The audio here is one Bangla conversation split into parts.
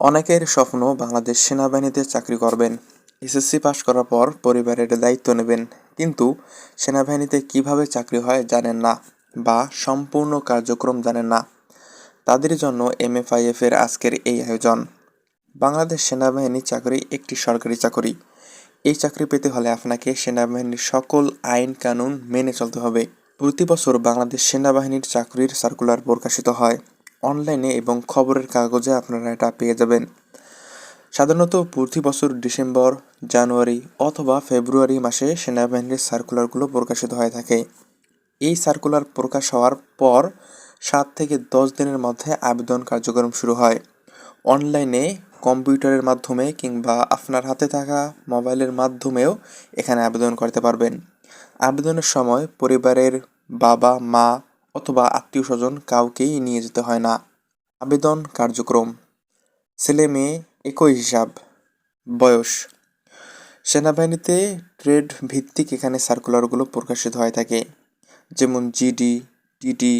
অনেকের স্বপ্ন বাংলাদেশ সেনাবাহিনীতে চাকরি করবেন। এসএসসি পাশ করার পর পরিবারের দায়িত্ব নেবেন। কিন্তু সেনাবাহিনীতে কীভাবে চাকরি হয় জানেন না বা সম্পূর্ণ কার্যক্রম জানেন না। তাদের জন্য এমএফআইএফ এর আজকের এই আয়োজন। বাংলাদেশ সেনাবাহিনী চাকরি একটি সরকারি চাকরি। এই চাকরি পেতে হলে আপনাকে সেনাবাহিনীর সকল আইন কানুন মেনে চলতে হবে। প্রতি বছর বাংলাদেশ সেনাবাহিনীর চাকরির সার্কুলার প্রকাশিত হয়। অনলাইনে এবং খবরের কাগজে আপনারা এটা পেয়ে যাবেন। সাধারণত প্রতি বছর ডিসেম্বর, জানুয়ারি অথবা ফেব্রুয়ারি মাসে সেনাবাহিনীর সার্কুলারগুলো প্রকাশিত হয়ে থাকে। এই সার্কুলার প্রকাশ হওয়ার পর সাত থেকে দশ দিনের মধ্যে আবেদন কার্যক্রম শুরু হয়। অনলাইনে কম্পিউটারের মাধ্যমে কিংবা আপনার হাতে থাকা মোবাইলের মাধ্যমেও এখানে আবেদন করতে পারবেন। আবেদনের সময় পরিবারের বাবা, মা অথবা আত্মীয় স্বজন কাউকেই নিয়ে যেতে হয় না। আবেদন কার্যক্রম। ছেলে মেয়ে একই হিসাব। বয়স। সেনাবাহিনীতে ট্রেড ভিত্তিক এখানে সার্কুলারগুলো প্রকাশিত হয়ে থাকে। যেমন জিডি টিডি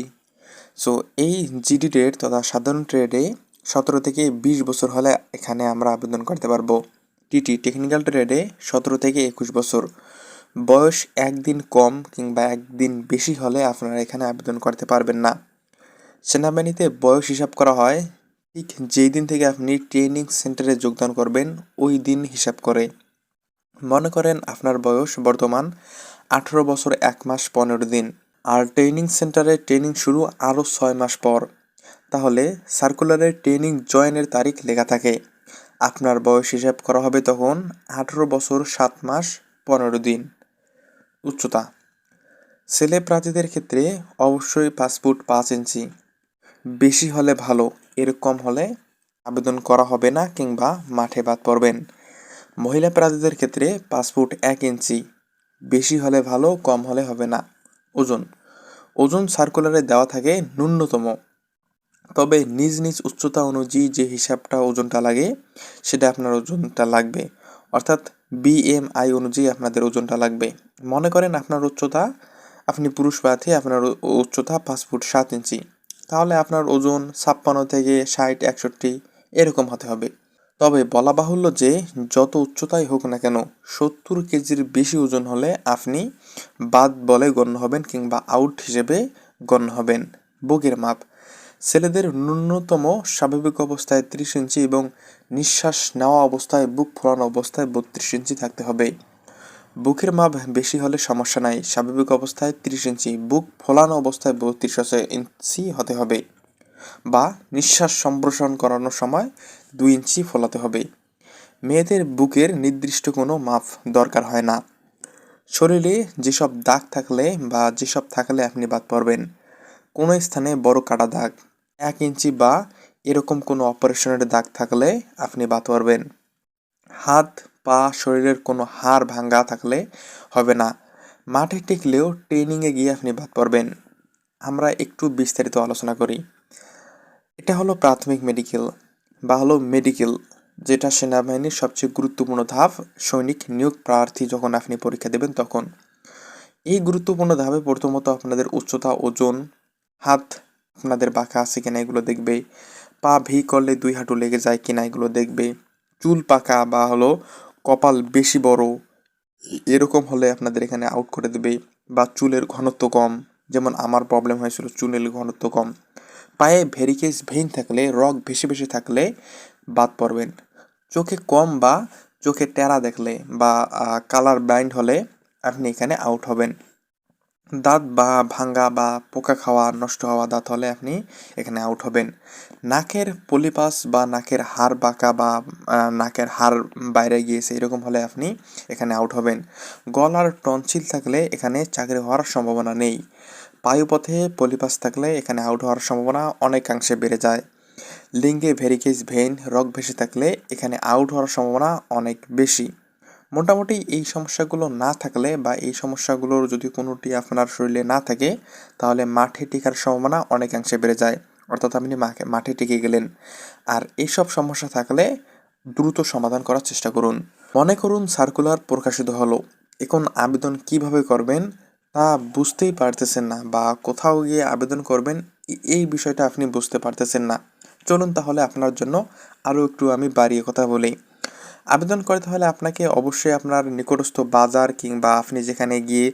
সো এই জিডি ট্রেড তথা সাধারণ ট্রেডে সতেরো থেকে বিশ বছর হলে এখানে আমরা আবেদন করতে পারব। টিটি টেকনিক্যাল ট্রেডে সতেরো থেকে একুশ বছর। বয়স একদিন কম কিংবা একদিন বেশি হলে আপনারা এখানে আবেদন করতে পারবেন না। সেনাবাহিনীতে বয়স হিসাব করা হয়, ঠিক যেই দিন থেকে আপনি ট্রেনিং সেন্টারে যোগদান করবেন, ওই দিন হিসাব করে। মনে করেন আপনার বয়স বর্তমান আঠেরো বছর এক মাস পনেরো দিন, আর ট্রেনিং সেন্টারে ট্রেনিং শুরু আরও ছয় মাস পর। তাহলে সার্কুলারে ট্রেনিং জয়েনের তারিখ লেখা থাকে। আপনার বয়স হিসাব করা হবে তখন আঠেরো বছর সাত মাস পনেরো দিন। উচ্চতা। ছেলে প্রার্থীদের ক্ষেত্রে অবশ্যই পাসপোর্ট পাঁচ ইঞ্চি। বেশি হলে ভালো এর কম হলে আবেদন করা হবে না কিংবা মাঠে বাদ পড়বেন। মহিলা প্রার্থীদের ক্ষেত্রে পাসপোর্ট এক ইঞ্চি। বেশি হলে ভালো, কম হলে হবে না। ওজন। ওজন সার্কুলারে দেওয়া থাকে ন্যূনতম। তবে নিজ নিজ উচ্চতা অনুযায়ী যে হিসাবটা ওজনটা লাগে, সেটা আপনার ওজনটা লাগবে। অর্থাৎ বিএমআই অনুযায়ী আপনাদের ওজনটা লাগবে। মনে করেন আপনার উচ্চতা, আপনি পুরুষ প্রার্থী, আপনার উচ্চতা পাঁচ ফুট সাত ইঞ্চি। তাহলে আপনার ওজন ছাপ্পান্ন থেকে ষাট, একষট্টি এরকম হতে হবে। তবে বলা বাহুল্য যে, যত উচ্চতাই হোক না কেন, সত্তর কেজির বেশি ওজন হলে আপনি বাদ বলে গণ্য হবেন কিংবা আউট হিসেবে গণ্য হবেন। বুকের মাপ। ছেলেদের ন্যূনতম স্বাভাবিক অবস্থায় ত্রিশ ইঞ্চি এবং নিঃশ্বাস নেওয়া অবস্থায় বুক ফোলানো অবস্থায় বত্রিশ ইঞ্চি থাকতে হবে। বুকের মাপ বেশি হলে সমস্যা নাই। স্বাভাবিক অবস্থায় ত্রিশ ইঞ্চি, বুক ফোলানো অবস্থায় বত্রিশ ইঞ্চি হতে হবে বা নিঃশ্বাস সম্প্রসারণ করানোর সময় দুই ইঞ্চি ফোলাতে হবে। মেয়েদের বুকের নির্দিষ্ট কোনো মাপ দরকার হয় না। শরীরে যেসব দাগ থাকলে বা যেসব থাকলে আপনি বাদ পড়বেন। কোনো স্থানে বড় কাটা দাগ এক ইঞ্চি বা এরকম কোনো অপারেশনের দাগ থাকলে আপনি বাদ পারবেন। হাত, পা, শরীরের কোনো হাড় ভাঙ্গা থাকলে হবে না। মাঠে টিকলেও ট্রেনিংয়ে গিয়ে আপনি বাদ পারবেন। আমরা একটু বিস্তারিত আলোচনা করি। এটা হলো প্রাথমিক মেডিকেল বা হলো মেডিকেল যেটা সেনাবাহিনীর সবচেয়ে গুরুত্বপূর্ণ ধাপ, সৈনিক নিয়োগ প্রার্থী যখন আপনি পরীক্ষা দেবেন তখন। এই গুরুত্বপূর্ণ ধাপে প্রথমত আপনাদের উচ্চতা, ওজন, হাত আপনাদের বাঁকা আছে কিনা এগুলো দেখবে। পা ভি করলে দুই হাঁটু লেগে যায় কিনা এগুলো দেখবে। চুল পাকা বা হলো কপাল বেশি বড়, এরকম হলে আপনাদের এখানে আউট করে দেবে। বা চুলের ঘনত্ব কম, যেমন আমার প্রবলেম হয়েছিল চুলের ঘনত্ব কম। পায়ে ভেরিকেস ভেইন থাকলে, রগ ভেসে ভেসে থাকলে বাদ পড়বেন। চোখে কম বা চোখে টেরা দেখলে বা কালার ব্লাইন্ড হলে আপনি এখানে আউট হবেন। দাঁত বা ভাঙ্গা বা পোকা খাওয়া নষ্ট হওয়া দাঁত হলে আপনি এখানে আউট হবেন। নাকের পলিপাস বা নাকের হাড় বাঁকা বা নাকের হাড় বাইরে গিয়েছে এরকম হলে আপনি এখানে আউট হবেন। গলার টনসিল থাকলে এখানে চাকরি হওয়ার সম্ভাবনা নেই। পায়ুপথে পলিপাস থাকলে এখানে আউট হওয়ার সম্ভাবনা অনেকাংশে বেড়ে যায়। লিঙ্গে ভেরিকেজ ভেন রগ ভেসে থাকলে এখানে আউট হওয়ার সম্ভাবনা অনেক বেশি। মোটামুটি এই সমস্যাগুলো না থাকলে বা এই সমস্যাগুলোর যদি কোনোটি আপনার শরীরে না থাকে, তাহলে মাঠে টিকার সম্ভাবনা অনেকাংশে বেড়ে যায়। অর্থাৎ আপনি মাঠে টিকে গেলেন। আর এইসব সমস্যা থাকলে দ্রুত সমাধান করার চেষ্টা করুন। মনে করুন সার্কুলার প্রকাশিত হলো। এখন আবেদন কীভাবে করবেন তা বুঝতেই পারতেছেন না বা কোথাও গিয়ে আবেদন করবেন এই বিষয়টা আপনি বুঝতে পারতেছেন না। চলুন তাহলে আপনার জন্য আরও একটু আমি বাড়িয়ে কথা বলি। আবেদন করতে হলে আপনাকে অবশ্যই আপনার নিকটস্থ বাজার কিংবা আপনি যেখানে গিয়ে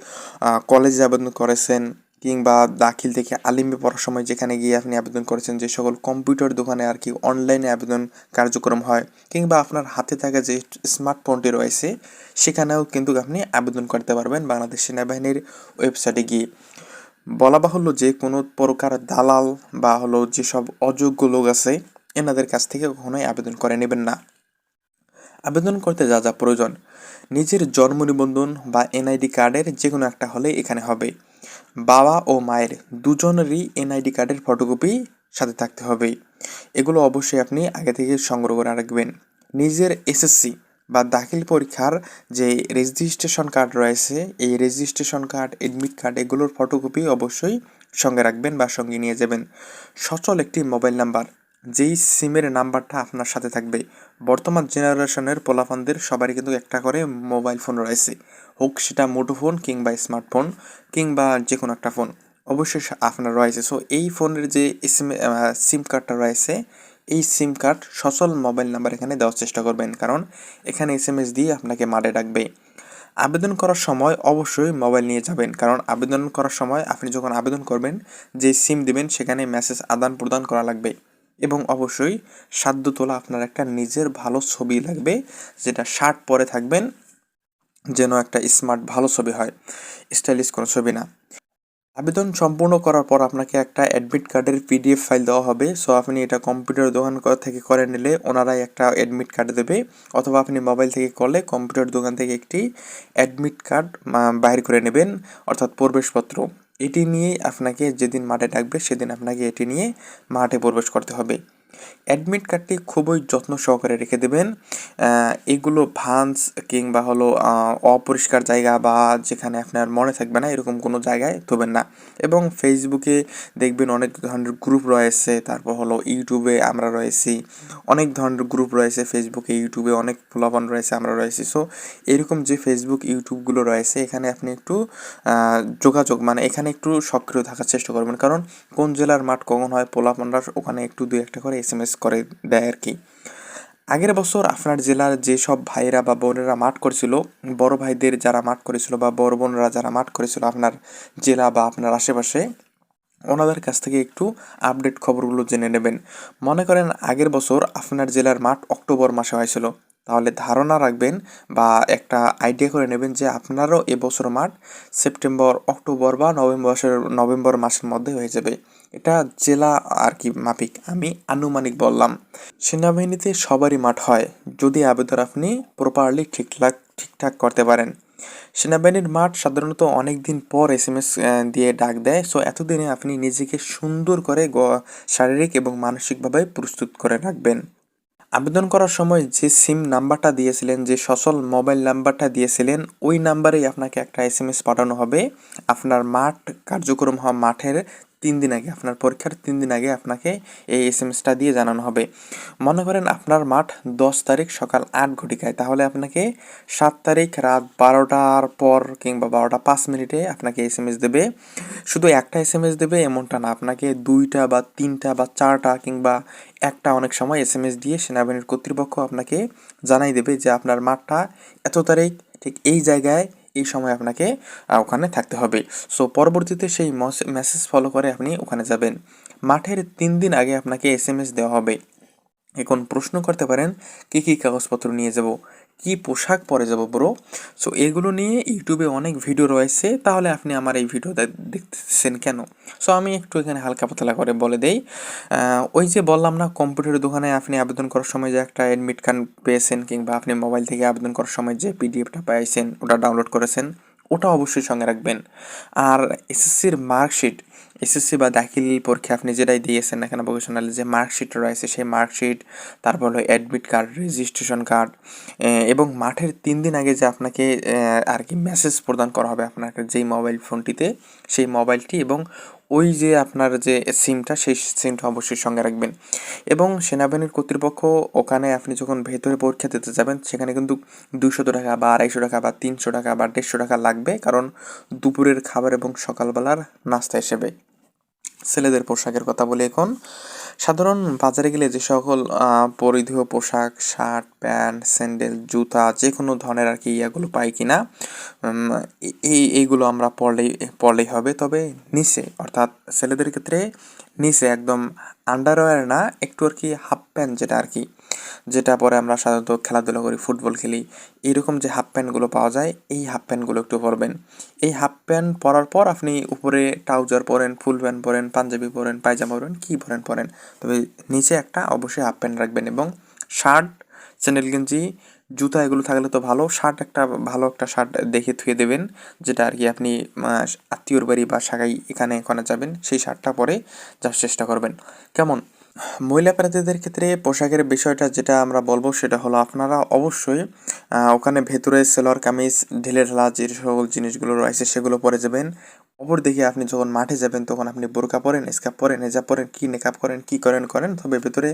কলেজে আবেদন করেছেন কিংবা দাখিল থেকে আলিমে পড়ার সময় যেখানে গিয়ে আপনি আবেদন করেছেন, যে সকল কম্পিউটার দোকানে আর কি অনলাইনে আবেদন কার্যক্রম হয় কিংবা আপনার হাতে থাকা যে স্মার্টফোনটি রয়েছে, সেখানেও কিন্তু আপনি আবেদন করতে পারবেন বাংলাদেশ সেনাবাহিনীর ওয়েবসাইটে গিয়ে। বলা বাহুল্য যে কোনো প্রকার দালাল বা হলো যেসব অযোগ্য লোক আছে, এনাদের কাছ থেকে কখনোই আবেদন করে নেবেন না। আবেদন করতে যা যা প্রয়োজন। নিজের জন্ম নিবন্ধন বা এনআইডি কার্ডের যে কোনো একটা হলে এখানে হবে। বাবা ও মায়ের দুজনেরই এনআইডি কার্ডের ফটোকপি সাথে থাকতে হবে। এগুলো অবশ্যই আপনি আগে থেকে সংগ্রহ করে রাখবেন। নিজের এসএসসি বা দাখিল পরীক্ষার যে রেজিস্ট্রেশন কার্ড রয়েছে, এই রেজিস্ট্রেশন কার্ড, এডমিট কার্ড, এগুলোর ফটোকপি অবশ্যই সঙ্গে রাখবেন বা সঙ্গে নিয়ে যাবেন। সচল একটি মোবাইল নাম্বার যেই সিমের নাম্বারটা আপনার সাথে থাকবে, বর্তমান জেনারেশনের পোলাপানদের সবারই কিন্তু একটা করে মোবাইল ফোন রয়েছে। হোক সেটা মুঠোফোন কিংবা স্মার্টফোন কিংবা যে কোনো একটা ফোন অবশ্যই আপনার রয়েছে। সো এই ফোনের যে সিম কার্ডটা রয়েছে, এই সিম কার্ড সচল মোবাইল নাম্বার এখানে দেওয়ার চেষ্টা করবেন। কারণ এখানে এস এম এস দিয়ে আপনাকে মাঠে ডাকবে। আবেদন করার সময় অবশ্যই মোবাইল নিয়ে যাবেন। কারণ আবেদন করার সময় আপনি যখন আবেদন করবেন, যে সিম দিবেন, সেখানে মেসেজ আদান প্রদান করা লাগবে। এবং অবশ্যই সাধ্য তোলা আপনার একটা নিজের ভালো ছবি লাগবে, যেটা শার্ট পরে থাকবেন, যেন একটা স্মার্ট ভালো ছবি হয়। স্টাইলিশ কোনো ছবি না। আবেদন সম্পূর্ণ করার পর আপনাকে একটা অ্যাডমিট কার্ডের পিডিএফ ফাইল দেওয়া হবে। সো আপনি এটা কম্পিউটার দোকান থেকে করে নিলে ওনারাই একটা অ্যাডমিট কার্ড দেবে। অথবা আপনি মোবাইল থেকে করলে কম্পিউটার দোকান থেকে একটি অ্যাডমিট কার্ড বাইর করে নেবেন, অর্থাৎ প্রবেশপত্র। এটি নিয়েই আপনাকে যেদিন মাঠে ডাকবে সেদিন আপনাকে এটি নিয়ে মাঠে প্রবেশ করতে হবে। অ্যাডমিট কার্ডটি খুবই যত্ন সহকারে রেখে দেবেন। এগুলো ভান্স কিংবা হলো অপরিষ্কার জায়গা বা যেখানে আপনার মনে থাকবে না, এরকম কোনো জায়গায় থবেন না। এবং ফেসবুকে দেখবেন অনেক ধরনের গ্রুপ রয়েছে, তারপর হলো ইউটিউবে আমরা রয়েছি, অনেক ধরনের গ্রুপ রয়েছে ফেসবুকে ইউটিউবে অনেক ফলাফল রয়েছে, আমরা রয়েছি। সো এরকম যে ফেসবুক ইউটিউবগুলো রয়েছে, এখানে আপনি একটু যোগাযোগ মানে এখানে একটু সক্রিয় থাকার চেষ্টা করবেন। কারণ কোন জেলার মাঠ কখন হয়, পোলাপানরা ওখানে একটু দুই একটা করে এস এম এস করে দেয় আর কি আগের বছর আপনার জেলার যেসব ভাইরা বা বোনেরা মাঠ করেছিল, বড় ভাইদের যারা মাঠ করেছিল বা বড় বোনরা যারা মাঠ করেছিল আপনার জেলা বা আপনার আশেপাশে, ওনাদের কাছ থেকে একটু আপডেট খবরগুলো জেনে নেবেন। মনে করেন আগের বছর আপনার জেলার মাঠ অক্টোবর মাসে হয়েছিল। তাহলে ধারণা রাখবেন বা একটা আইডিয়া করে নেবেন যে আপনারও এবছর মাঠ সেপ্টেম্বর, অক্টোবর বা নভেম্বর নভেম্বর মাসের মধ্যে হয়ে যাবে। এটা জেলা আর কি মাপিক আমি আনুমানিক বললাম। সেনাবাহিনীতে সবারই মাঠ হয়, যদি আবেদন আপনি প্রপারলি ঠিকঠাক ঠিকঠাক করতে পারেন। সেনাবাহিনীর মাঠ সাধারণত অনেক দিন পর এস এম এস দিয়ে ডাক দেয় সো এতদিনে আপনি নিজেকে সুন্দর করে শারীরিক এবং মানসিকভাবে প্রস্তুত করে রাখবেন। আবেদন করার সময় যে সিম নাম্বারটা দিয়েছিলেন, যে সচল মোবাইল নাম্বারটা দিয়েছিলেন, ওই নাম্বারেই আপনাকে একটা এস এম এস পাঠানো হবে। আপনার মাঠ কার্যক্রম হওয়া মাঠের তিন দিন আগে, আপনার পরীক্ষার তিন দিন আগে আপনাকে এই এস এম এসটা দিয়ে জানানো হবে। মনে করেন আপনার মাঠ দশ তারিখ সকাল আট ঘটিকায়, তাহলে আপনাকে সাত তারিখ রাত বারোটার পর কিংবা বারোটা পাঁচ মিনিটে আপনাকে এস এম এস দেবে। শুধু একটা এস এম এস দেবে, এমনটা না, আপনাকে দুইটা বা তিনটা বা চারটা কিংবা একটা অনেক সময় এস এম এস দিয়ে সেনাবাহিনীর কর্তৃপক্ষ আপনাকে জানাই দেবে যে আপনার মাঠটা এত তারিখ ঠিক এই জায়গায় এই সময় আপনাকে ওখানে থাকতে হবে। সো পরবর্তীতে সেই মেসেজ ফলো করে আপনি ওখানে যাবেন। মাঠের তিন দিন আগে আপনাকে এস এম এস দেওয়া হবে। এখন প্রশ্ন করতে পারেন, কী কী কাগজপত্র নিয়ে যাব? কি পোশাক পরে যাব ব্রো সো এগুলো নিয়ে ইউটিউবে অনেক ভিডিও রয়েছে। তাহলে আপনি আমার এই ভিডিও দেখতেছেন কেন? সো আমি একটু এখানে হালকা পাতলা করে বলে দেই। ওই যে বললাম না কম্পিউটার দোকানে আপনি আবেদন করার সময় যে একটা অ্যাডমিট কার্ড পেয়েছেন কিংবা আপনি মোবাইল থেকে আবেদন করার সময় যে পিডিএফটা পাইছেন, ওটা ডাউনলোড করেছেন, ওটা অবশ্যই সঙ্গে রাখবেন। আর এসএসসির মার্কশিট এসএসসি বা দাখিল পরীক্ষা আপনি যেটাই দিয়েছেন না কেন ভোকেশনাল যে মার্কশিট রয়েছে, সেই মার্কশিট তারপর হলো অ্যাডমিট কার্ড রেজিস্ট্রেশন কার্ড এবং মাঠের তিন দিন আগে যে আপনাকে আর কি মেসেজ প্রদান করা হবে আপনার যেই মোবাইল ফোনটিতে সেই মোবাইলটি এবং ওই যে আপনার যে সিমটা সেই সিমটা অবশ্যই সঙ্গে রাখবেন। এবং সেনাবাহিনীর কর্তৃপক্ষ, ওখানে আপনি যখন ভেতরে পরীক্ষা দিতে যাবেন, সেখানে কিন্তু দুশো টাকা বা আড়াইশো টাকা বা তিনশো টাকা বা দেড়শো টাকা লাগবে, কারণ দুপুরের খাবার এবং সকালবেলার নাস্তা হিসেবে ছেলেদের পোশাকের কথা বলি এখন। সাধারণ বাজারে গেলে যে সকল পরিধেয় পোশাক, শার্ট, প্যান্ট, স্যান্ডেল, জুতা যে কোনো ধরনের আর কি ইয়াগুলো পাই কিনা এই, এইগুলো আমরা পড়লেই পড়লেই হবে। তবে নিচে, অর্থাৎ ছেলেদের ক্ষেত্রে নিচে একদম আন্ডারওয়্যার না, একটু আর কি হাফ প্যান্ট যেটা আর কি যেটা পরে আমরা সাধারণত খেলাধুলা করি, ফুটবল খেলি। এইরকম যে হাফ প্যান্টগুলো পাওয়া যায়, এই হাফ প্যান্টগুলো একটু পরবেন। এই হাফ প্যান্ট পরার পর আপনি উপরে ট্রাউজার পরেন, ফুল প্যান্ট পরেন, পাঞ্জাবি পরেন, পায়জামা পরেন, কী পরেন পরেন। তবে নিচে একটা অবশ্যই হাফ প্যান্ট রাখবেন এবং শার্ট স্যান্ডেল গেঞ্জি, জুতা এগুলো থাকলে তো ভালো। শার্ট একটা ভালো একটা শার্ট দেখে থুয়ে দেবেন, যেটা আর কি আপনি আত্মীয়র বাড়ি বা শাখাই এখানে, ওখানে যাবেন, সেই শার্টটা পরে যাওয়ার চেষ্টা করবেন। কেমন? মহিলা প্রার্থীদের ক্ষেত্রে পোশাকের বিষয়টা যেটা আমরা বলব সেটা হলো আপনারা অবশ্যই ওখানে ভেতরে সেলোয়ার, কামিজ ঢিলে ঢালা যে সকল জিনিসগুলো রয়েছে সেগুলো পরে যাবেন। অপর দিকে আপনি যখন মাঠে যাবেন তখন আপনি বোরকা পরেন স্কাপ পরেন, হেজাব পরেন, কি নেকাপ করেন, কী করেন করেন। তবে ভেতরে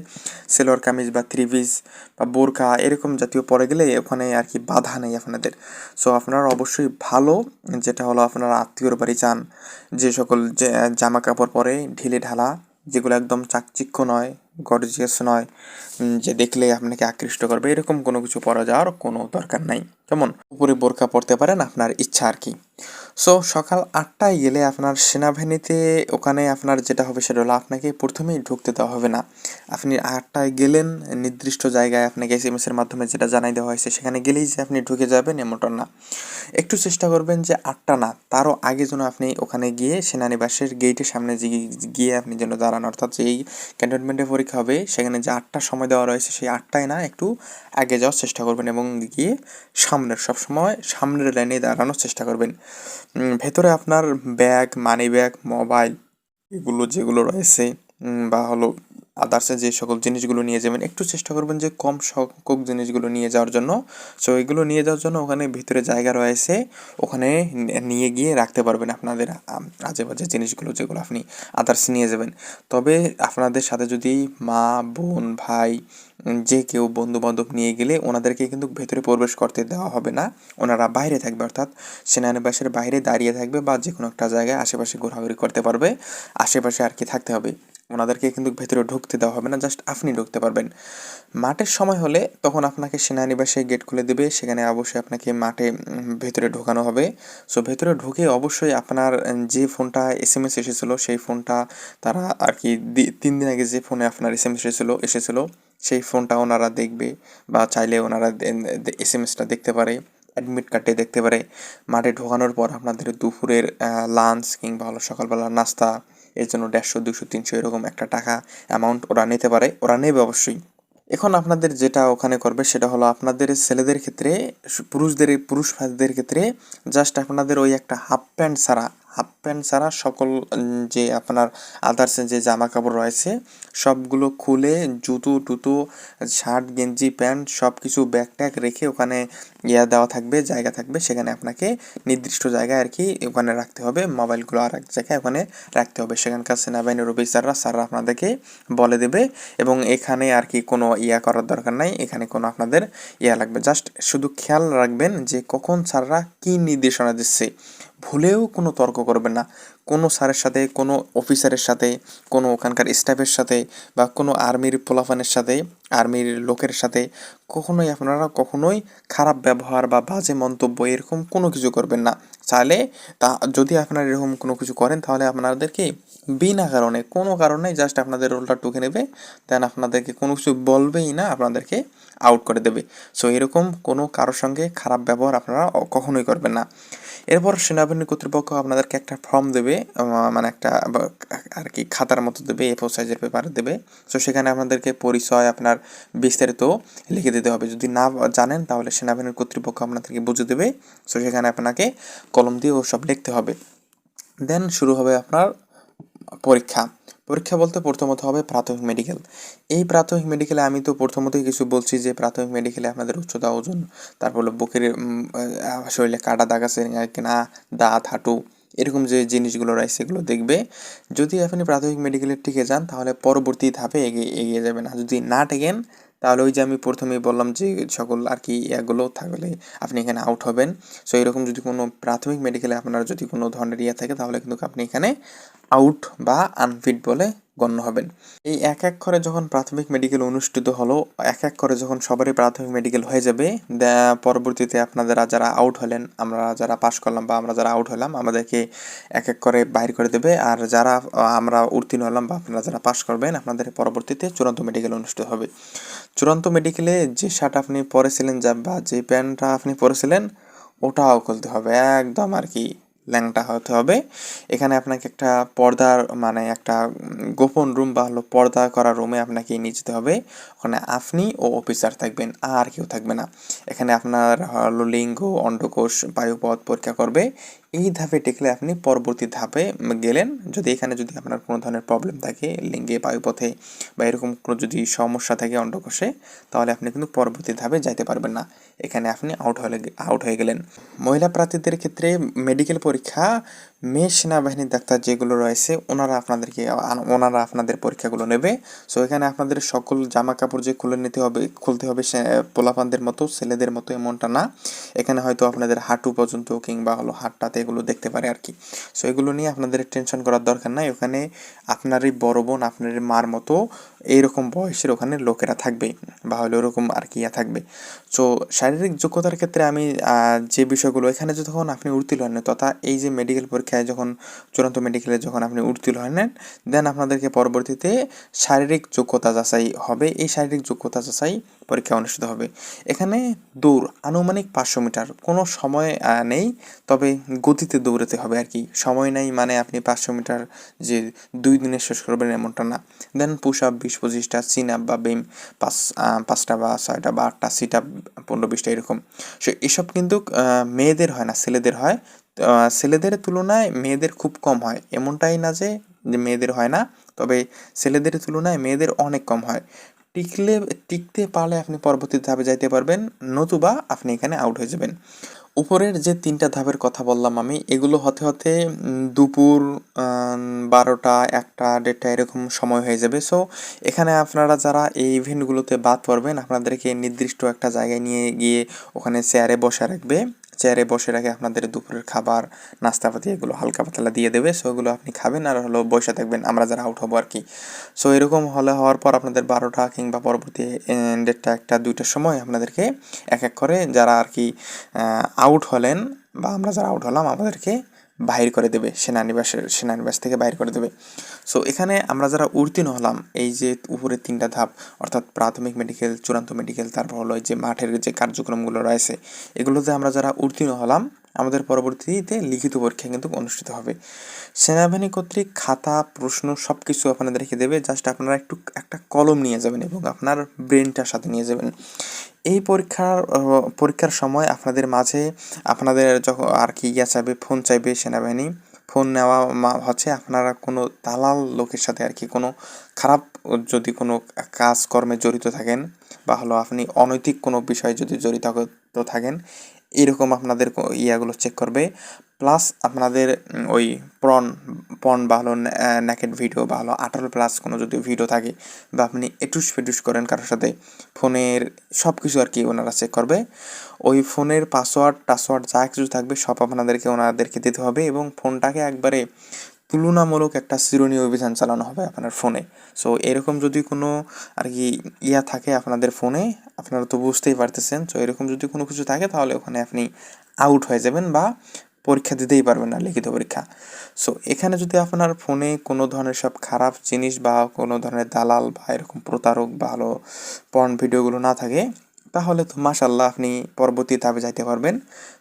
সেলোয়ার, কামিজ বা পিস বা বোরকা এরকম জাতীয় পরে গেলে ওখানে আর কি বাধা নেই আপনাদের। সো আপনারা অবশ্যই ভালো, যেটা হলো আপনারা আত্মীয়র বাড়ি যান, যে সকল জামা কাপড় পরে, ঢিলে ঢালা যেগুলো একদম চাকচিক্য নয় গর্জিয়াস নয় যে দেখলে আপনাকে আকৃষ্ট করবে। এরকম কোনো কিছু পরা যাওয়ার কোনো দরকার নাই। যেমন উপরে বোরখা পরতে পারেন, আপনার ইচ্ছা আর কি। সো সকাল আটটায় গেলে আপনার সেনাবাহিনীতে, ওখানে আপনার যেটা হবে সেটা হলো আপনাকে প্রথমেই ঢুকতে দেওয়া হবে না। আপনি আটটায় গেলেন, নির্দিষ্ট জায়গায় আপনাকে এস এম এর মাধ্যমে যেটা জানাই দেওয়া হয়েছে, সেখানে গেলেই যে আপনি ঢুকে যাবেন এমনটা না। একটু চেষ্টা করবেন যে আটটা না, তারও আগে যেন আপনি ওখানে গিয়ে সেনানিবাসের গেটের সামনে গিয়ে- আপনি যেন দাঁড়ান, অর্থাৎ যেই ক্যান্টনমেন্টে পরীক্ষা হবে, সেখানে যে আটটার সময় দেওয়া রয়েছে, সেই আটটায় না একটু আগে যাওয়ার চেষ্টা করবেন এবং গিয়ে সামনের, সবসময় সামনের লাইনে দাঁড়ানোর চেষ্টা করবেন। ভেতরে আপনার ব্যাগ মানি ব্যাগ মোবাইল এগুলো যেগুলো রয়েছে বা হলো আদার্সে যে সকল জিনিসগুলো নিয়ে যাবেন, একটু চেষ্টা করবেন যে কম সংখ্যক জিনিসগুলো নিয়ে যাওয়ার জন্য। সো এগুলো নিয়ে যাওয়ার জন্য ওখানে ভিতরে জায়গা রয়েছে, ওখানে নিয়ে গিয়ে রাখতে পারবেন আপনাদের আজে বাজে জিনিসগুলো যেগুলো আপনি আদার্স নিয়ে যাবেন। তবে আপনাদের সাথে যদি মা, বোন, ভাই যে কেউ বন্ধু বান্ধব নিয়ে গেলে ওনাদেরকে কিন্তু ভেতরে প্রবেশ করতে দেওয়া হবে না। ওনারা বাইরে থাকবে, অর্থাৎ সেনানিবাসের বাইরে দাঁড়িয়ে থাকবে বা যে কোনো একটা জায়গায় আশেপাশে ঘোরাঘুরি করতে পারবে। আশেপাশে আর কি থাকতে হবে? ওনাদেরকে কিন্তু ভেতরে ঢুকতে দেওয়া হবে না জাস্ট আপনি ঢুকতে পারবেন। মাঠের সময় হলে তখন আপনাকে সেনানিবাসে গেট খুলে দেবে, সেখানে অবশ্যই আপনাকে মাঠে ভেতরে ঢোকানো হবে। সো ভেতরে ঢুকে অবশ্যই আপনার যে ফোনটা এস এম এস এসেছিল, সেই ফোনটা তারা আর কি তিন দিন আগে যে ফোনে আপনার এস এম এস এসেছিল এসেছিল, সেই ফোনটা ওনারা দেখবে বা চাইলে ওনারা এস এম এসটা দেখতে পারে অ্যাডমিট কার্ডে দেখতে পারে। মাঠে ঢোকানোর পর আপনাদের দুপুরের লাঞ্চ কিংবা হলো সকালবেলার নাস্তা এর জন্য দেড়শো, দুশো, তিনশো এরকম একটা টাকা অ্যামাউন্ট ওরা নিতে পারে, ওরা নেবে অবশ্যই। এখন আপনাদের যেটা ওখানে করবে সেটা হলো আপনাদের ছেলেদের ক্ষেত্রে, পুরুষদের, পুরুষ ভাইদের ক্ষেত্রে জাস্ট আপনাদের ওই একটা হাফ প্যান্ট ছাড়া হাফ প্যান্ট ছাড়া সকল যে আপনার আদার্স যে জামা কাপড় রয়েছে, সবগুলো খুলে জুতো, টুতো, শার্ট, গেঞ্জি, প্যান্ট সব কিছু ব্যাগ ট্যাগ রেখে ওখানে ইয়া দেওয়া থাকবে, জায়গা থাকবে। সেখানে আপনাকে নির্দিষ্ট জায়গায় আর কি ওখানে রাখতে হবে। মোবাইলগুলো আর এক জায়গায় ওখানে রাখতে হবে। সেখানকার সেনাবাহিনীর অফিসাররা স্যাররা আপনাদেরকে বলে দেবে এবং এখানে আর কি কোনো ইয়া করার দরকার নাই। এখানে কোনো আপনাদের ইয়া লাগবে। জাস্ট শুধু খেয়াল রাখবেন যে কখন স্যাররা কী নির্দেশনা দিচ্ছে। ভুলেও কোনো তর্ক করবে না। কোনো স্যারের সাথে, কোনো অফিসারের সাথে, কোনো ওখানকার স্টাফের সাথে বা কোনো আর্মির পোলাফানের সাথে, আর্মির লোকের সাথে কখনোই আপনারা কখনোই খারাপ ব্যবহার বা বাজে মন্তব্য এরকম কোনো কিছু করবেন না। চাইলে তা, যদি আপনারা এরকম কোনো কিছু করেন তাহলে আপনাদেরকে বিনা কারণে, কোনো কারণে জাস্ট আপনাদের রোলটা টুকে নেবে দেন আপনাদেরকে কোনো কিছু বলবেই না, আপনাদেরকে আউট করে দেবে। সো এরকম কোনো কারোর সঙ্গে খারাপ ব্যবহার আপনারা কখনোই করবেন না। এরপর সেনাবাহিনী কর্তৃপক্ষ আপনাদেরকে একটা ফর্ম দেবে মানে একটা আর কি খাতার মতো দেবে এ ফোর সাইজের পেপার দেবে। সো সেখানে আপনাদেরকে পরিচয় আপনার বিস্তারিত লিখে দিতে হবে। যদি না জানেন, তাহলে সেনাবাহিনীর কর্তৃপক্ষ আপনাদেরকে বুঝে দেবে। সো সেখানে আপনাকে কলম দিয়ে ওসব লিখতে হবে। দেন শুরু হবে আপনার পরীক্ষা। পরীক্ষা বলতে প্রথমত হবে প্রাথমিক মেডিকেল এই প্রাথমিক মেডিকেলে আমি তো প্রথমতই কিছু বলছি যে, প্রাথমিক মেডিকেলে আপনাদের উচ্চতা, ওজন, তারপর বুকের শরীরে কাটা দাগ আছে কিনা, দাঁত, হাঁটু এরকম যে জিনিসগুলো রয়েছে, সেগুলো দেখবে। যদি আপনি প্রাথমিক মেডিকেলে টিকে যান, তাহলে পরবর্তী ধাপে এগিয়ে এগিয়ে যাবেন। আর যদি না টেকেন তাহলে ওই যে আমি প্রথমেই বললাম যে সকল আর কি এগুলো থাকলে আপনি এখানে আউট হবেন। সো এরকম যদি কোনো প্রাথমিক মেডিকেলে আপনার যদি কোনো ধরনের ইয়ে থাকে, তাহলে কিন্তু আপনি এখানে আউট বা আনফিট বলে গণ্য হবেন। এই এক এক করে যখন প্রাথমিক মেডিকেল অনুষ্ঠিত হলো, এক এক করে যখন সবারই প্রাথমিক মেডিকেল হয়ে যাবে পরবর্তীতে আপনারা যারা আউট হলেন, আমরা যারা পাশ করলাম বা আমরা যারা আউট হলাম, আমাদেরকে এক এক করে বাইর করে দেবে। আর যারা আমরা উত্তীর্ণ হলাম বা আপনারা যারা পাশ করবেন, আপনাদের পরবর্তীতে চূড়ান্ত মেডিকেল অনুষ্ঠিত হবে। চূড়ান্ত মেডিকেলে যে শার্ট আপনি পরেছিলেন যা বা যে প্যান্টটা আপনি পরেছিলেন, ওটাও খুলতে হবে। একদম আর কি। ল্যাংটা হতে হবে। এখানে আপনাকে একটা পর্দার মানে একটা গোপন রুম বা হলো পর্দা করা রুমে আপনাকে নিয়ে যেতে হবে। ওখানে আপনি ও অফিসার থাকবেন, আর কেউ থাকবে না। এখানে আপনার হলো লিঙ্গ অন্ডকোষ বায়ুপথ পরীক্ষা করবে। এই ধাপে টেকলে আপনি পরবর্তী ধাপে গেলেন। যদি এখানে যদি আপনার কোনো ধরনের প্রবলেম থাকে, লিঙ্গে, বায়ুপথে বা এরকম কোনো যদি সমস্যা থাকে, অন্ডকোষে, তাহলে আপনি কিন্তু পরবর্তী ধাপে যাইতে পারবেন না। এখানে আপনি আউট হয়ে আউট হয়ে গেলেন। মহিলা প্রার্থীদের ক্ষেত্রে মেডিকেল পরীক্ষা মেয়ে সেনাবাহিনীর ডাক্তার যেগুলো রয়েছে, ওনারা আপনাদেরকে ওনারা আপনাদের পরীক্ষাগুলো নেবে। সো এখানে আপনাদের সকল জামা কাপড় যে খুলে নিতে হবে, খুলতে হবে পোলাপানদের মতো, ছেলেদের মতো এমনটা না। এখানে হয়তো আপনাদের হাঁটু পর্যন্ত কিংবা হলো হাতটাতে এগুলো দেখতে পারে আর কি। সো এগুলো নিয়ে আপনাদের টেনশন করার দরকার নাই। ওখানে আপনারই বড় বোন, আপনার মার মতো এইরকম বয়সের ওখানে লোকেরা থাকবে বা হলো ওরকম আর কি ইয়া থাকবে। সো শারীরিক যোগ্যতার ক্ষেত্রে আমি যে বিষয়গুলো, এখানে যখন আপনি উত্তীর্ণ হন তথা এই যে মেডিকেল পরীক্ষায় যখন চূড়ান্ত মেডিকেলে যখন আপনি উত্তীর্ণ হন দেন আপনাদেরকে পরবর্তীতে শারীরিক যোগ্যতা যাচাই হবে। এই শারীরিক যোগ্যতা যাচাই পরীক্ষা অনুষ্ঠিত হবে। এখানে দৌড় আনুমানিক পাঁচশো মিটার। কোনো সময় নেই, তবে গতিতে দৌড়াতে হবে আর কি। সময় নেই মানে আপনি পাঁচশো মিটার যে দুই দিনে শেষ করবেন এমনটা না। দেন পুশ আপ বিশ, পঁচিশটা সিন আপ বা বেম পাঁচ পাঁচটা বা ছয়টা বা আটটা সিট আপ পনেরো, বিশটা এরকম। সো এসব কিন্তু মেয়েদের হয় না, ছেলেদের হয়। ছেলেদের তুলনায় মেয়েদের খুব কম হয়। এমনটাই না যে মেয়েদের হয় না, তবে ছেলেদের তুলনায় মেয়েদের অনেক কম হয়। টিকলে, টিকতে পারলে আপনি পরবর্তী ধাপে যাইতে পারবেন, নতুবা আপনি এখানে আউট হয়ে যাবেন। উপরের যে তিনটা ধাপের কথা বললাম আমি, এগুলো হতে হতে দুপুর বারোটা, একটা, দেড়টা এরকম সময় হয়ে যাবে। সো এখানে আপনারা যারা এই ইভেন্টগুলোতে বাদ পড়বেন, আপনাদেরকে নির্দিষ্ট একটা জায়গায় নিয়ে গিয়ে ওখানে চেয়ারে বসে রাখবে। চেয়ারে বসে রাখে আপনাদের দুপুরের খাবার, নাস্তাপাতি এগুলো হালকা পাতলা দিয়ে দেবে। সো এগুলো আপনি খাবেন আর হলো বসে থাকবেন। আমরা যারা আউট হব আর কি সো এরকম হলে হওয়ার পর আপনাদের বারোটা কিংবা পরবর্তী ডেটটা একটা দুইটার সময় আপনাদেরকে এক এক করে যারা আর কি আউট হলেন বা আমরা যারা আউট হলাম, আমাদেরকে বাহির করে দেবে, সেনানিবাসের, সেনানিবাস থেকে বাহির করে দেবে। সো এখানে আমরা যারা উত্তীর্ণ হলাম, এই যে উপরে তিনটা ধাপ, অর্থাৎ প্রাথমিক মেডিকেল চূড়ান্ত মেডিকেল তারপর হলো যে মাঠের যে কার্যক্রমগুলো রয়েছে, এগুলোতে আমরা যারা উত্তীর্ণ হলাম আমাদের পরবর্তীতে লিখিত পরীক্ষা কিন্তু অনুষ্ঠিত হবে। সেনাবাহিনী কর্তৃক খাতা, প্রশ্ন সব কিছু আপনাদের রেখে দেবে। জাস্ট আপনারা একটু, একটা কলম নিয়ে যাবেন এবং আপনার ব্রেনটার সাথে নিয়ে যাবেন। এই পরীক্ষার পরীক্ষার সময় আপনাদের মাঝে আপনাদের যখন আর কি ইয়া চাইবে, ফোন চাইবে সেনাবাহিনী, ফোন নেওয়া হচ্ছে আপনারা কোনো দালাল লোকের সাথে আর কি কোনো খারাপ, যদি কোনো কাজকর্মে জড়িত থাকেন বা হলো আপনি অনৈতিক কোনো বিষয়ে যদি জড়িত থাকেন এরকম আপনাদের ইয়াগুলো চেক করবে। প্লাস আপনাদের ওই প্রন পন বা হলো ন্যাকেট ভিডিও বা হলো আঠারো প্লাস কোনো যদি ভিডিও থাকে, বা আপনি এটুস ফেটুস করেন কারোর সাথে, ফোনের সব কিছু আর কি ওনারা চেক করবে। ওই ফোনের পাসওয়ার্ড টাসওয়ার্ড যা কিছু থাকবে সব আপনাদেরকে ওনাদেরকে দিতে হবে এবং ফোনটাকে একবারে তুলনামূলক একটা চিরনীয় অভিযান চালানো হবে আপনার ফোনে। সো এরকম যদি কোনো আর কি ইয়া থাকে আপনাদের ফোনে, আপনারা তো বুঝতেই পারতেছেন। তো এরকম যদি কোনো কিছু থাকে, তাহলে ওখানে আপনি আউট হয়ে যাবেন বা পরীক্ষা দিতেই পারবেন না লিখিত পরীক্ষা। সো এখানে যদি আপনার ফোনে কোনো ধরনের সব খারাপ জিনিস বা কোনো ধরনের দালাল বা এরকম প্রতারক হলো পর্ন ভিডিওগুলো না থাকে, তাহলে তো মাশাল্লাহ আপনি পরবর্তী ধাপে যাইতে পারবেন।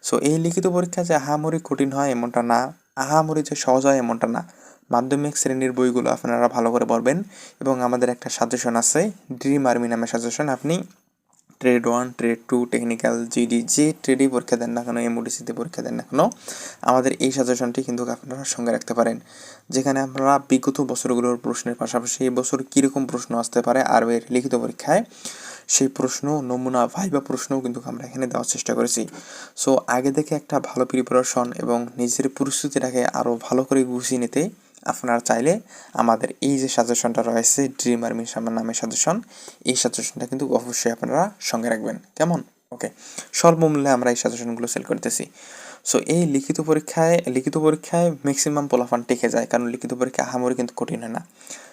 সো এই লিখিত পরীক্ষা যে আহামরি কঠিন হয়, এমনটা না। আহামরি যে সহজ হয় এমনটা না। মাধ্যমিক শ্রেণির বইগুলো আপনারা ভালো করে পড়বেন এবং আমাদের একটা সাজেশন আছে ড্রিম আর্মি নামে সাজেশন আপনি trade one trade two technical GD যে ট্রেডই পরীক্ষা দেন না কেন এমওডিসিতে পরীক্ষা দেন না কেন, আমাদের এই সাজেশনটি কিন্তু আপনারা সঙ্গে রাখতে পারেন। যেখানে আপনারা বিগত বছরগুলোর প্রশ্নের পাশাপাশি এই বছর কীরকম প্রশ্ন আসতে পারে, আর এর লিখিত পরীক্ষায় সেই প্রশ্ন, নমুনা ভাইবা প্রশ্নও কিন্তু আমরা এখানে দেওয়ার চেষ্টা করেছি। সো আগে থেকে একটা ভালো প্রিপারেশন এবং নিজের পরিস্থিতিটাকে আরও ভালো করে গুছিয়ে নিতে আপনারা চাইলে আমাদের এই যে সাজেশনটা রয়েছে ড্রিম আর্মি সামনে নামে সাজেশন এই সাজেশনটা কিন্তু অবশ্যই আপনারা সঙ্গে রাখবেন। কেমন? ওকে স্বল্প মূল্যে আমরা এই সাজেশনগুলো সেল করতেছি। সো এই লিখিত পরীক্ষায় লিখিত পরীক্ষায় ম্যাক্সিমাম পোলাফান টেকে যায়, কারণ লিখিত পরীক্ষা আহামরি কিন্তু কঠিন হয় না।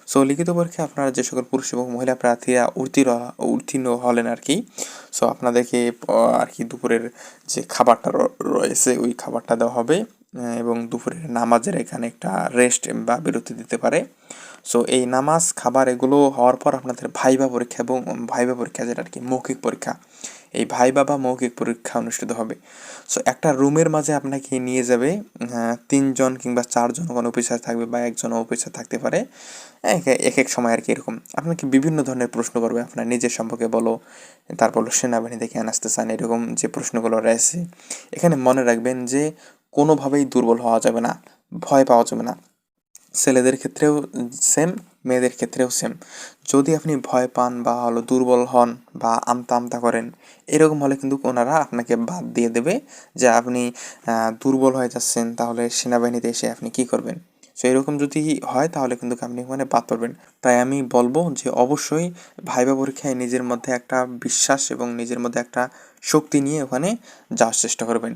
সো লিখিত পরীক্ষায় আপনারা যে সকল পুরুষ এবং মহিলা প্রার্থীরা উত্তীর্ণ উত্তীর্ণ হলেন আর কি সো আপনাদেরকে আর কি দুপুরের যে খাবারটা রয়েছে, ওই খাবারটা দেওয়া হবে এবং দুপুরের নামাজের এখানে একটা রেস্ট বা বিরতি দিতে পারে। সো এই নামাজ, খাবার এগুলো হওয়ার পর আপনাদের ভাইবা পরীক্ষা এবং ভাইবা পরীক্ষা যেটা আর কি মৌখিক পরীক্ষা এই ভাইবা বা মৌখিক পরীক্ষা অনুষ্ঠিত হবে। সো একটা রুমের মাঝে আপনাকে নিয়ে যাবে তিনজন কিংবা চারজন কোনো অফিসার থাকবে বা একজন অফিসার থাকতে পারে। এক এক সময় আর কি এরকম। আপনাকে বিভিন্ন ধরনের প্রশ্ন করবে, আপনার নিজের সম্পর্কে বলো, তারপর হলো সেনাবাহিনী দেখে আসতে চান, এরকম যে প্রশ্নগুলো রয়েছে। এখানে মনে রাখবেন যে কোনোভাবেই দুর্বল হওয়া যাবে না, ভয় পাওয়া যাবে না। ছেলেদের ক্ষেত্রেও সেম মেয়েদের ক্ষেত্রেও সেম যদি আপনি ভয় পান বা হলো দুর্বল হন বা আমতা আমতা করেন, এরকম হলে কিন্তু ওনারা আপনাকে বাদ দিয়ে দেবে যে আপনি দুর্বল হয়ে যাচ্ছেন, তাহলে সেনাবাহিনীতে এসে আপনি কি করবেন? সো এরকম যদি হয়, তাহলে কিন্তু আপনি ওখানে বাদ পড়বেন। তাই আমি বলব যে অবশ্যই ভাইবা পরীক্ষায় নিজের মধ্যে একটা বিশ্বাস এবং নিজের মধ্যে একটা শক্তি নিয়ে ওখানে যাওয়ার চেষ্টা করবেন।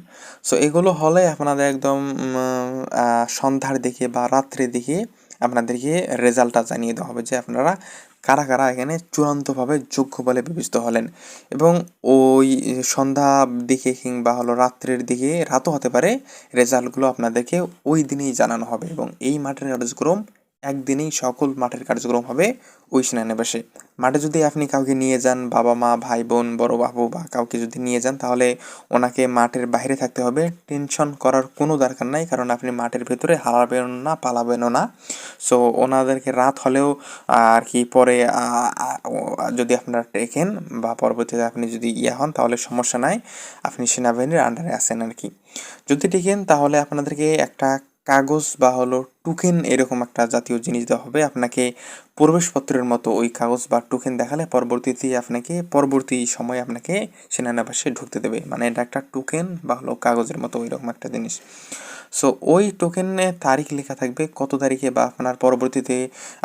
সো এগুলো হলে আপনাদের একদম সন্ধ্যার দিকে বা রাত্রে দিকে আপনাদেরকে রেজাল্টটা জানিয়ে দেওয়া হবে যে আপনারা কারা কারা এখানে চূড়ান্তভাবে যোগ্য বলে বিবেচিত হলেন। এবং ওই সন্ধ্যা দিকে কিংবা হলো রাত্রের দিকে রাতও হতে পারে রেজাল্টগুলো আপনাদেরকে ওই দিনেই জানানো হবে এবং এই মাঠের কার্যক্রম একদিনেই সকল মাঠের কার্যক্রম হবে ওই সেনানিবাসে। মাঠে যদি আপনি কাউকে নিয়ে যান, বাবা মা, ভাই বোন, বড় বাবু বা কাউকে যদি নিয়ে যান, তাহলে ওনাকে মাঠের বাইরে থাকতে হবে। টেনশন করার কোনো দরকার নাই, কারণ আপনি মাঠের ভেতরে হারাবেন না, পালাবেনও না। সো ওনাদেরকে রাত হলেও আর কি পরে যদি আপনারা টেকেন বা পরবর্তীতে আপনি যদি ইয়ে হন, তাহলে সমস্যা নাই। আপনি সেনাবাহিনীর আন্ডারে আছেন আর কি। যদি টিকেন তাহলে আপনাদেরকে একটা কাগজ বা হলো টুকেন এরকম একটা জাতীয় জিনিস দেওয়া হবে। আপনাকে প্রবেশপত্রের মতো ওই কাগজ বা টুকেন দেখালে পরবর্তীতে আপনাকে, পরবর্তী সময়ে আপনাকে সেনানিবাসে ঢুকতে দেবে। মানে এটা একটা টুকেন বা হলো কাগজের মতো ওইরকম একটা জিনিস। সো ওই টোকেনে তারিখ লেখা থাকবে কত তারিখে বা আপনার পরবর্তীতে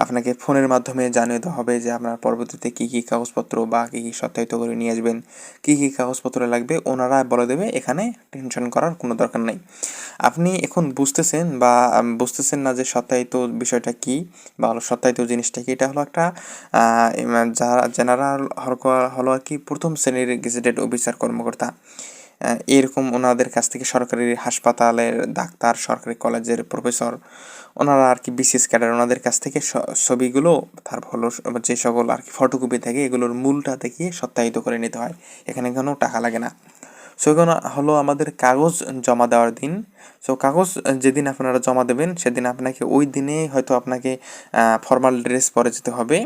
আপনাকে ফোনের মাধ্যমে জানিয়ে দেওয়া হবে যে আপনার পরবর্তীতে কী কী কাগজপত্র বা কী কী সত্যায়িত করে নিয়ে আসবেন, কী কী কাগজপত্র লাগবে ওনারা বলে দেবে, এখানে টেনশন করার কোনো দরকার নেই। আপনি এখন বুঝতেছেন বা বুঝতেছেন না যে সত্যায়িত বিষয়টা কি বা সত্যায়িত জিনিসটা কি? এটা হলো একটা যারা, জেনারেল হলো আর কি প্রথম শ্রেণির গেজেটেড অফিসার কর্মকর্তা। এরকম ওনাদের কাছ থেকে সরকারি হাসপাতালের ডাক্তার, সরকারি কলেজের প্রফেসর, ওনারা আর কি বিশেষ ক্যাডার ওনাদের কাছ থেকে ছবিগুলো, তার হলো যে সকল আর কি ফটোকপি থাকে এগুলোর মূলটা দেখিয়ে সত্যায়িত করে নিতে হয়। এখানে কোনো টাকা লাগে না। সো এখন হলো আমাদের কাগজ জমা দেওয়ার দিন। সো কাগজ যেদিন আপনারা জমা দেবেন, সেদিন আপনাকে ওই দিনে হয়তো আপনাকে ফর্মাল ড্রেস পরে যেতে হবে।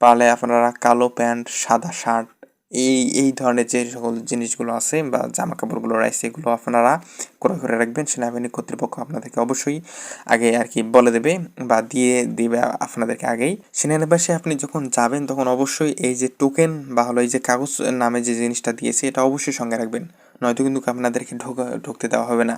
পারলে আপনারা কালো প্যান্ট, সাদা শার্ট এই এই ধরনের যে সকল জিনিসগুলো আছে বা জামা কাপড়গুলো রয়েছে, এগুলো আপনারা ক্রয় করে রাখবেন। সেনাবাহিনী কর্তৃপক্ষ আপনাদেরকে অবশ্যই আগে আর কি বলে দেবে বা দিয়ে দেবে আপনাদেরকে আগেই। সেনানিবাসে আপনি যখন যাবেন, তখন অবশ্যই এই যে টোকেন বা হলো এই যে কাগজ নামে যে জিনিসটা দিয়েছে, এটা অবশ্যই সঙ্গে রাখবেন। নয়তো কিন্তু আপনাদেরকে ঢোকা, ঢুকতে দেওয়া হবে না।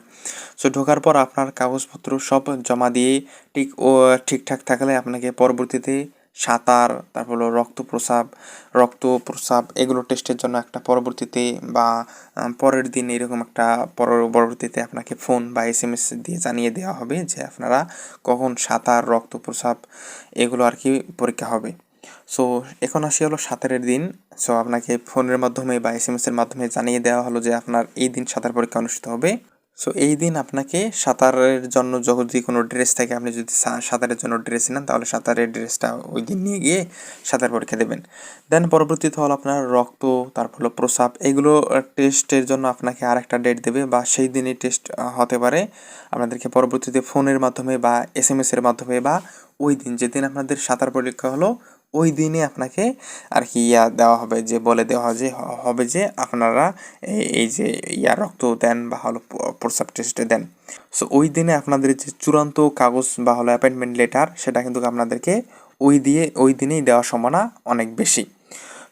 সো ঢোকার পর আপনার কাগজপত্র সব জমা দিয়ে ঠিক ও, ঠিকঠাক থাকলে আপনাকে পরবর্তীতে সাঁতার, তারপর হলো রক্ত প্রসাব রক্ত প্রসাব এগুলো টেস্টের জন্য একটা পরবর্তীতে বা পরের দিন এরকম একটা পরবর্তীতে আপনাকে ফোন বা এস এম এস দিয়ে জানিয়ে দেওয়া হবে যে আপনারা কখন সাঁতার রক্ত প্রসাব এগুলো আর কি পরীক্ষা হবে। সো এখন আসি হলো সাঁতারের দিন। সো আপনাকে ফোনের মাধ্যমে বা এস এম এস এর মাধ্যমে জানিয়ে দেওয়া হলো যে আপনার এই দিন সাঁতার পরীক্ষা অনুষ্ঠিত হবে। সো এই দিন আপনাকে সাঁতারের জন্য যদি কোনো ড্রেস থাকে আপনি যদি সাঁতারের জন্য ড্রেস নেন, তাহলে সাঁতারের ড্রেসটা ওই দিন নিয়ে গিয়ে সাঁতার পরীক্ষা দেবেন। দেন পরবর্তীতে হলো আপনার রক্ত, তারপর হলো প্রসাব এগুলো টেস্টের জন্য আপনাকে আর একটা ডেট দেবে বা সেই দিনই টেস্ট হতে পারে। আপনাদেরকে পরবর্তীতে ফোনের মাধ্যমে বা এস এম এস এর মাধ্যমে বা ওই দিন যেদিন আপনাদের সাঁতার পরীক্ষা হলো ওই দিনে আপনাকে আর কি ইয়া দেওয়া হবে, যে বলে দেওয়া যে হবে যে আপনারা এই- যে ইয়া রক্ত দেন বা হলো প্রসাব টেস্ট দেন। সো ওই দিনে আপনাদের যে চূড়ান্ত কাগজ বা হলো অ্যাপয়েন্টমেন্ট লেটার সেটা কিন্তু আপনাদেরকে ওই দিয়ে, ওই দিনেই দেওয়ার সম্ভাবনা অনেক বেশি।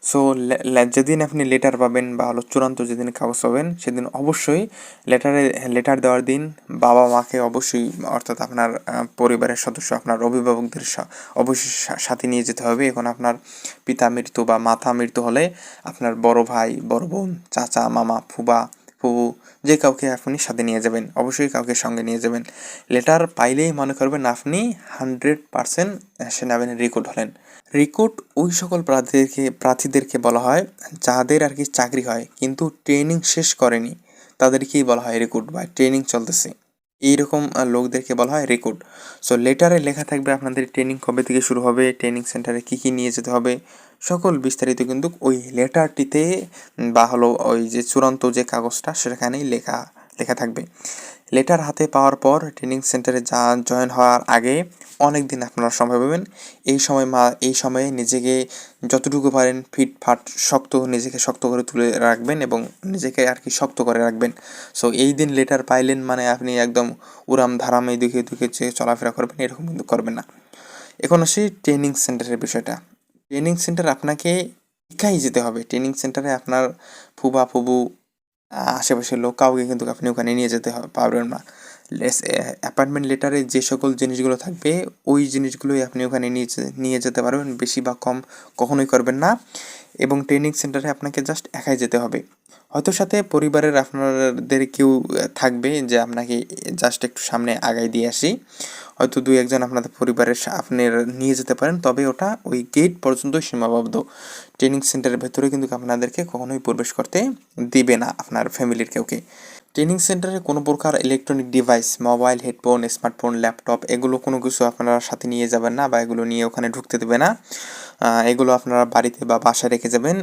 সো যেদিন আপনি লেটার পাবেন বা হলো চূড়ান্ত যেদিন কাগজ পাবেন, সেদিন অবশ্যই লেটারে লেটার দেওয়ার দিন বাবা মাকে অবশ্যই, অর্থাৎ আপনার পরিবারের সদস্য, আপনার অভিভাবকদের অবশ্যই সাথে নিয়ে যেতে হবে। এখন আপনার পিতা মৃত্যু বা মাতা মৃত্যু হলে আপনার বড় ভাই, বড় বোন, চাচা, মামা, ফুবা, ফুবু, যে কাউকে আপনি সাথে নিয়ে যাবেন, অবশ্যই কাউকে সঙ্গে নিয়ে যাবেন। লেটার পাইলেই মনে করবেন আপনি হান্ড্রেড পারসেন্ট সেনাবাহিনীর রিক্রুট হলেন। রিক্রুট ওই সকল প্রার্থীদেরকে প্রার্থীদেরকে বলা হয়, যাদের আর কি চাকরি হয়, কিন্তু ট্রেনিং শেষ করেনি, তাদেরকেই বলা হয় রিক্রুট বা ট্রেনিং চলতেছে। এইরকম লোকদেরকে বলা হয় রেকর্ড সো লেটারে লেখা থাকবে আপনাদের ট্রেনিং কবে থেকে শুরু হবে, ট্রেনিং সেন্টারে কী কী নিয়ে যেতে হবে, সকল বিস্তারিত কিন্তু ওই লেটারটিতে বা হলো ওই যে চূড়ান্ত যে কাগজটা, সেখানেই লেখা লেখা থাকবে। লেটার হাতে পাওয়ার পর ট্রেনিং সেন্টারে যা জয়েন হওয়ার আগে অনেক দিন আপনারা সময় পাবেন। এই সময় মা, এই সময়ে নিজেকে যতটুকু পারেন ফিট ফাট শক্ত, নিজেকে শক্ত করে তুলে রাখবেন এবং নিজেকে আর কি শক্ত করে রাখবেন। সো এই দিন লেটার পাইলেন মানে আপনি একদম উড়াম ধারাম এই দিকে যে চলাফেরা করবেন, এরকম কিন্তু করবেন না। এখন আসি ট্রেনিং সেন্টারের বিষয়টা। ট্রেনিং সেন্টার আপনাকে একাই যেতে হবে। ট্রেনিং সেন্টারে আপনার ফুবা ফুবু আশেপাশের লোক, কাউকে কিন্তু আপনি ওখানে নিয়ে যেতে পারবেন না। লেস অ্যাপার্টমেন্ট লেটারে যে সকল জিনিসগুলো থাকবে, ওই জিনিসগুলোই আপনি ওখানে নিয়ে নিয়ে যেতে পারবেন। বেশি বা কম কখনোই করবেন না। এবং ট্রেনিং সেন্টারে আপনাকে জাস্ট একাই যেতে হবে। হয়তো সাথে পরিবারের আপনাদের কেউ থাকবে যে আপনাকে জাস্ট একটু সামনে আগাই দিয়ে আসি। হয়তো দুই একজন আপনাদের পরিবারের আপনার নিয়ে যেতে পারেন, তবে ওটা ওই গেট পর্যন্ত সীমাবদ্ধ। ট্রেনিং সেন্টারের ভেতরে কিন্তু আপনাদেরকে কখনোই প্রবেশ করতে দিবে না আপনার ফ্যামিলির কেউকে। ট্রেনিং সেন্টারে কোনো প্রকার electronic device mobile headphone smartphone laptop এগুলো কোনো কিছু আপনারা সাথে নিয়ে যাবেন না বা এগুলো নিয়ে ওখানে ঢুকতে দেবে না। এগুলো আপনারা বাড়িতে বা বাসায় রেখে যাবেন।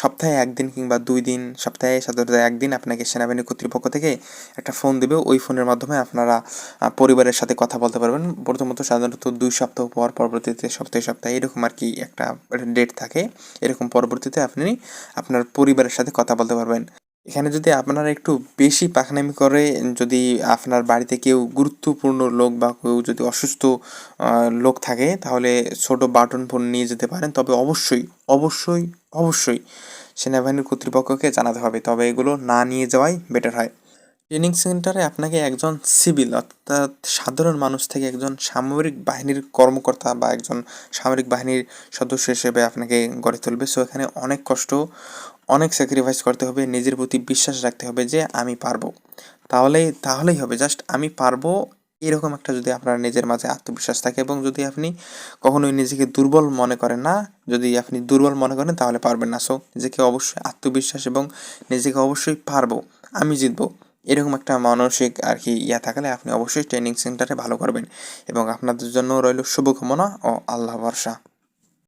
সপ্তাহে একদিন কিংবা দুই দিন, সপ্তাহে সাধারণত একদিন আপনাকে সেনাবাহিনী কর্তৃপক্ষ থেকে একটা ফোন দেবে। ওই ফোনের মাধ্যমে আপনারা পরিবারের সাথে কথা বলতে পারবেন। প্রথমত সাধারণত দুই সপ্তাহ পর, পরবর্তীতে সপ্তাহে সপ্তাহে এরকম আর কি একটা ডেট থাকে। এরকম পরবর্তীতে আপনি আপনার পরিবারের সাথে কথা বলতে পারবেন। এখানে যদি আপনারা একটু বেশি পাকনামি করে, যদি আপনার বাড়িতে কেউ গুরুত্বপূর্ণ লোক বা কেউ যদি অসুস্থ লোক থাকে, তাহলে ছোট বাটন ফোন নিয়ে যেতে পারেন। তবে অবশ্যই অবশ্যই অবশ্যই সেনাবাহিনীর কর্তৃপক্ষকে জানাতে হবে। তবে এগুলো না নিয়ে যাওয়াই বেটার হয়। ট্রেনিং সেন্টারে আপনাকে একজন সিভিল অর্থাৎ সাধারণ মানুষ থেকে একজন সামরিক বাহিনীর কর্মকর্তা বা একজন সামরিক বাহিনীর সদস্য হিসেবে আপনাকে গড়ে তুলবে। সো এখানে অনেক কষ্ট অনেক স্যাক্রিফাইস করতে হবে, নিজের প্রতি বিশ্বাস রাখতে হবে যে আমি পারব। তাহলেই তাহলেই হবে। জাস্ট আমি পারব এরকম একটা যদি আপনার নিজের মাঝে আত্মবিশ্বাস থাকে এবং যদি আপনি কখনোই নিজেকে দুর্বল মনে করেন না, যদি আপনি দুর্বল মনে করেন তাহলে পারবেন না। সো নিজেকে অবশ্যই আত্মবিশ্বাস এবং নিজেকে অবশ্যই পারব, আমি জিতবো এরকম একটা মানসিক আর কি ইয়া থাকলে আপনি অবশ্যই ট্রেনিং সেন্টারে ভালো করবেন এবং আপনাদের জন্য রইল শুভকামনা ও আল্লাহ ভরসা।